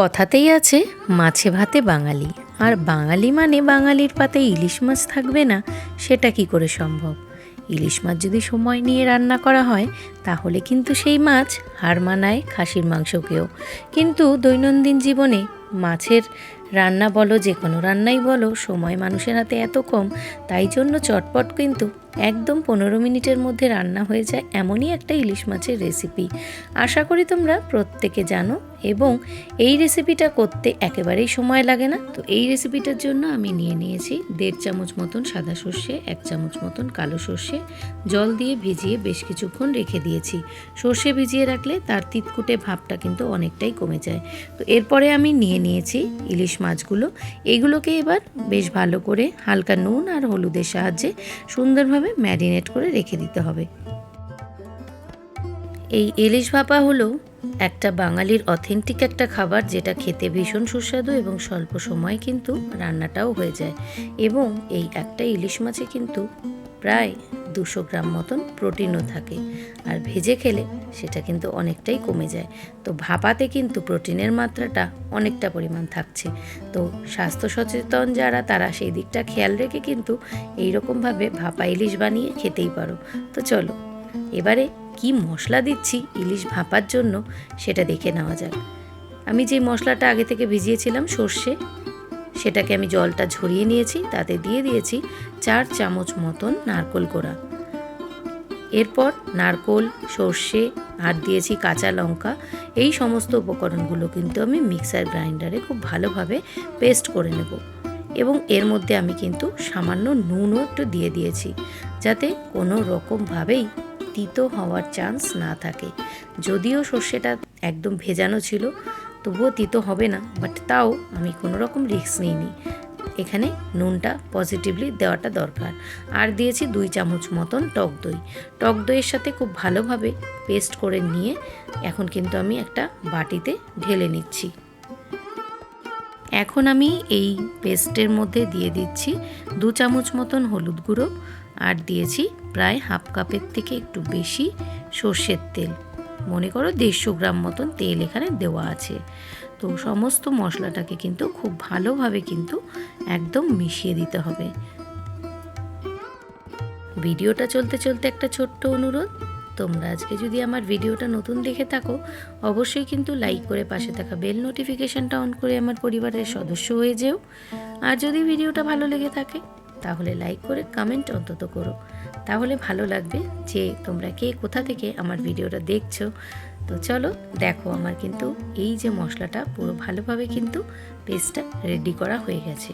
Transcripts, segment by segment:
কথাতেই আছে, মাছে ভাতে বাঙালি। আর বাঙালি মানে বাঙালির পাতে ইলিশ মাছ থাকবে না, সেটা কি করে সম্ভব? ইলিশ মাছ যদি সময় নিয়ে রান্না করা হয়, তাহলে কিন্তু সেই মাছ হার মানায় খাসির মাংসকেও। কিন্তু দৈনন্দিন জীবনে মাছের রান্না বলো, যে কোনো রান্নাই বলো, সময় মানুষের হাতে এত কম, তাই জন্য চটপট কিন্তু একদম পনেরো মিনিটের মধ্যে রান্না হয়ে যায় এমনই একটা ইলিশ মাছের রেসিপি। আশা করি তোমরা প্রত্যেকে জানো এবং এই রেসিপিটা করতে একেবারেই সময় লাগে না। তো এই রেসিপিটার জন্য আমি নিয়ে নিয়েছি দেড় চামচ মতন সাদা সর্ষে, এক চামচ মতন কালো সর্ষে। জল দিয়ে ভিজিয়ে বেশ কিছুক্ষণ রেখে দিয়েছি। সর্ষে ভিজিয়ে রাখলে তার তিতকুটে ভাবটা কিন্তু অনেকটাই কমে যায়। তো এরপরে আমি নিয়ে নিয়েছি ইলিশ মাছগুলো। এগুলোকে এবার বেশ ভালো করে হালকা নুন আর হলুদের সাহায্যে সুন্দরভাবে ম্যারিনেট করে রেখে দিতে হবে। এই ইলিশ ভাপা হলো একটা বাঙালির অথেন্টিক একটা খাবার যেটা খেতে ভীষণ সুস্বাদু এবং স্বল্প সময় কিন্তু রান্নাটাও হয়ে যায়। এবং এই একটা ইলিশ মাছে কিন্তু প্রায় দুশো গ্রাম মতন প্রোটিনও থাকে। আর ভেজে খেলে সেটা কিন্তু অনেকটাই কমে যায়। তো ভাপাতে কিন্তু প্রোটিনের মাত্রাটা অনেকটা পরিমাণ থাকছে। তো স্বাস্থ্য সচেতন যারা, তারা সেই দিকটা খেয়াল রেখে কিন্তু এইরকমভাবে ভাপা ইলিশ বানিয়ে খেতেই পারো। তো চলো, এবারে কি মশলা দিচ্ছি ইলিশ ভাপার জন্য সেটা দেখে নেওয়া যাক। আমি যে মশলাটা আগে থেকে ভিজিয়েছিলাম সর্ষে, সেটাকে আমি জলটা ঝরিয়ে নিয়েছি, তাতে দিয়ে দিয়েছি চার চামচ মতন নারকোল কোড়া এরপর নারকোল, সর্ষে, আর দিয়েছি কাঁচা লঙ্কা, এই সমস্ত উপকরণগুলো কিন্তু আমি মিক্সার গ্রাইন্ডারে খুব ভালোভাবে পেস্ট করে নেব। এবং এর মধ্যে আমি কিন্তু সামান্য নুনও একটু দিয়ে দিয়েছি, যাতে কোনো রকমভাবেই তিতো হওয়ার চান্স না থাকে। যদিও সর্ষেটা একদম ভেজানো ছিল, তবুও তিতো হবে না বাট তাও আমি কোনো রকম রিস্ক নিইনি। এখানে নুনটা পজিটিভলি দেওয়াটা দরকার। আর দিয়েছি দুই চামচ মতন টক দই। টক দইয়ের সাথে খুব ভালোভাবে পেস্ট করে নিয়ে এখন কিন্তু আমি একটা বাটিতে ঢেলে নিচ্ছি। এখন আমি এই পেস্টের মধ্যে দিয়ে দিচ্ছি দু চামচ মতন হলুদ গুঁড়ো আর দিয়েছি প্রায় হাফ কাপের থেকে একটু বেশি সর্ষের তেল। মনে করো দেড়শো গ্রাম মতন তেল এখানে দেওয়া আছে। তো সমস্ত মশলাটাকে কিন্তু খুব ভালোভাবে কিন্তু একদম মিশিয়ে দিতে হবে। ভিডিওটা চলতে চলতে একটা ছোট্ট অনুরোধ, তোমরা আজকে যদি আমার ভিডিওটা নতুন দেখে থাকো, অবশ্যই কিন্তু লাইক করে পাশে থাকা বেল নোটিফিকেশানটা অন করে আমার পরিবারের সদস্য হয়ে যেও। আর যদি ভিডিওটা ভালো লেগে থাকে তাহলে লাইক করে কমেন্ট অন্তত করো। তাহলে ভালো লাগবে যে তোমরা কে কোথা থেকে আমার ভিডিওটা দেখছ। তো চলো দেখো আমার কিন্তু এই যে মশলাটা পুরো ভালোভাবে কিন্তু পেস্টটা রেডি করা হয়ে গেছে।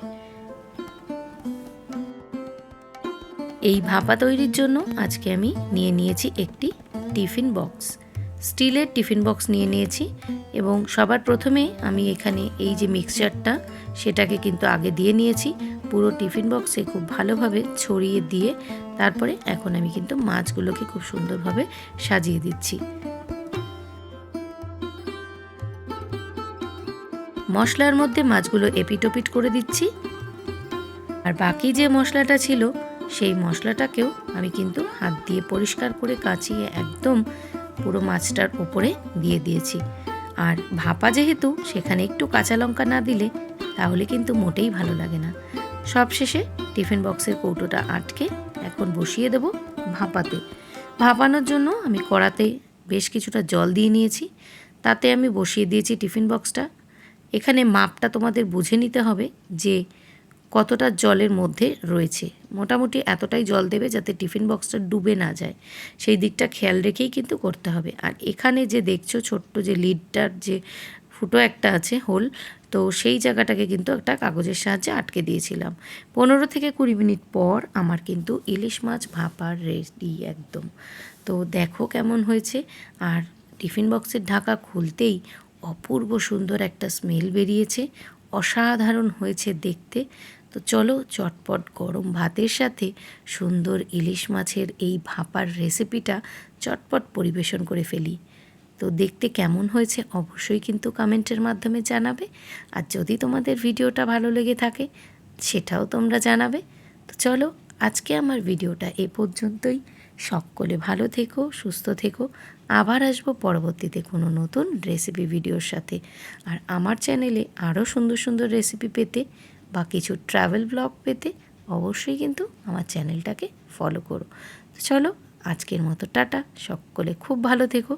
এই ভাপা তৈরির জন্য আজকে আমি নিয়ে নিয়েছি একটি টিফিন বক্স স্টিলের টিফিন বক্স নিয়ে নিয়েছি এবং সবার প্রথমে আমি এখানে এই যে মিক্সচারটা সেটাকে কিন্তু আগে দিয়ে নিয়েছি। পুরো টিফিন বক্সে খুব ভালোভাবে ছড়িয়ে দিয়ে তারপরে এখন আমি কিন্তু মাছগুলোকে খুব সুন্দরভাবে সাজিয়ে দিচ্ছি। মশলার মধ্যে মাছগুলো এপিটোপিট করে দিচ্ছি। আর বাকি যে মশলাটা ছিল, সেই মশলাটাকেও আমি কিন্তু হাত দিয়ে পরিষ্কার করে কাচিয়ে একদম পুরো মাছটার ওপরে দিয়ে দিয়েছি। আর ভাপা যেহেতু, সেখানে একটু কাঁচা লঙ্কা না দিলে তাহলে কিন্তু মোটেই ভালো লাগে না। সবশেষে টিফিন বক্সের কৌটোটা আটকে এখন বসিয়ে দেব ভাপাতে। ভাপানোর জন্য আমি কড়াতে বেশ কিছুটা জল দিয়ে নিয়েছি। তাতে আমি বসিয়ে দিয়েছি টিফিন বক্সটা। এখানে মাপটা তোমাদের বুঝে নিতে হবে যে কতটা জলের মধ্যে রয়েছে। মোটামুটি এতটাই জল দেবে যাতে টিফিন বক্সটা ডুবে না যায়। সেই দিকটা খেয়াল রেখেই কিন্তু করতে হবে। আর এখানে যে দেখছ ছোট্ট যে লিডটার যে ফুটো একটা আছে হোল। তো সেই জায়গাটাকে কিন্তু একটা কাগজের সাহায্যে আটকে দিয়েছিলাম। পনেরো থেকে কুড়ি মিনিট পর আমার কিন্তু ইলিশ মাছ ভাপার রেডি একদম। তো দেখো কেমন হয়েছে। আর টিফিন বক্সের ঢাকা খুলতেই অপূর্ব সুন্দর একটা স্মেল বেরিয়েছে। অসাধারণ হয়েছে দেখতে। তো চলো চটপট গরম ভাতের সাথে সুন্দর ইলিশ মাছের এই ভাপার রেসিপিটা চটপট পরিবেশন করে ফেলি। তো দেখতে কেমন হয়েছে অবশ্যই কিন্তু কমেন্টের মাধ্যমে জানাবে। আর যদি তোমাদের ভিডিওটা ভালো লেগে থাকে, সেটাও তোমরা জানাবে। তো চলো, আজকে আমার ভিডিওটা এ পর্যন্তই। সকলে ভালো থেকো, সুস্থ থেকো। আবার আসব পরবর্তীতে কোনো নতুন রেসিপি ভিডিওর সাথে। আর আমার চ্যানেলে আরও সুন্দর সুন্দর রেসিপি পেতে বা কিছু ট্রাভেল ব্লগ পেতে অবশ্যই কিন্তু আমার চ্যানেলটাকে ফলো করো। তো চলো, আজকের মতো টাটা। সকলে খুব ভালো থেকো।